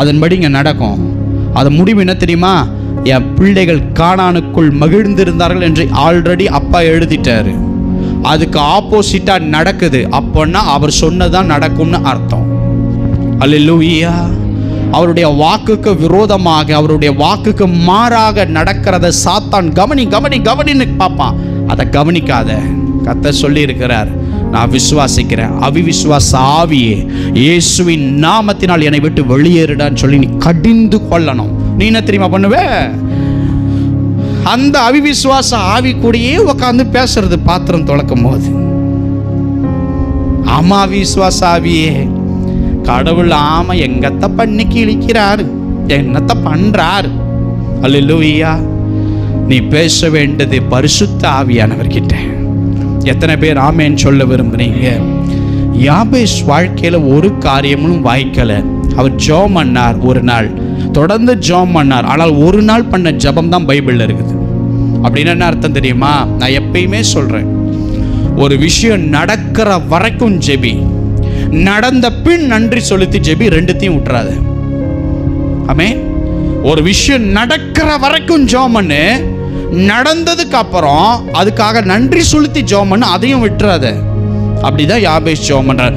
அதன்படி இங்கே நடக்கும். அது முடிவு என்ன தெரியுமா? என் பிள்ளைகள் காணானுக்குள் மகிழ்ந்திருந்தார்கள் என்று ஆல்ரெடி அப்பா எழுதிட்டாரு. அதுக்கு ஆப்போசிட்டாக நடக்குது. அப்போன்னா அவர் சொன்னதான் நடக்கும்னு அர்த்தம். அல்லேலூயா அவருடைய வாக்குக்கு விரோதமாக அவருடைய வாக்குக்கு மாறாக நடக்கிறத சாத்தான் கவனி கவனி கவனின்னு பார்ப்பான். அதை கவனிக்காத. கத்த சொல்லி இருக்கிறார் நான் விசுவாசிக்கிறேன். அவிவிசுவாச ஆவியே இயேசுவின் நாமத்தினால் என்னை விட்டு வெளியேறுடான்னு சொல்லி நீ கடிந்து கொள்ளணும். நீ என்ன தெரியுமா பண்ணுவே? அந்த அவிவிசுவாச ஆவி கூடயே உட்காந்து பேசுறது பாத்திரம் துளக்கும் போது ஆமா விசுவாச ஆவியே கடவுள் ஆம எங்கத்த பண்ணி கிழிக்கிறாரு என்னத்த பண்றாரு. அல்லேலூயா. நீ பேச வேண்டியது பரிசுத்த ஆவியானவர்கிட்ட. எத்தனை பேர் ஆமேன்னு சொல்ல விரும்புகிறீங்க யாபேஷ் வாழ்க்கையில் ஒரு காரியமும் வாய்க்கலை. அவர் ஜோம் பண்ணார் ஒரு நாள். தொடர்ந்து ஜோம் பண்ணார். ஆனால் ஒரு நாள் பண்ண ஜெபம் தான் பைபிளில் இருக்குது. அப்படின்னு என்ன அர்த்தம் தெரியுமா? நான் எப்பயுமே சொல்கிறேன் ஒரு விஷயம் நடக்கிற வரைக்கும் ஜெபி. நடந்த பின் நன்றி செலுத்தி ஜெபி ரெண்டுத்தையும் விட்டுறாது ஆமே ஒரு விஷயம் நடக்கிற வரைக்கும் ஜோமன்னு பண்ணு. நடந்ததுக்கு அப்புறம் அதுக்காக நன்றி செலுத்தி ஜோம் பண்ணு அதையும் விட்டுறாத. அப்படிதான் யாபேஷ் ஜோம் பண்றாரு.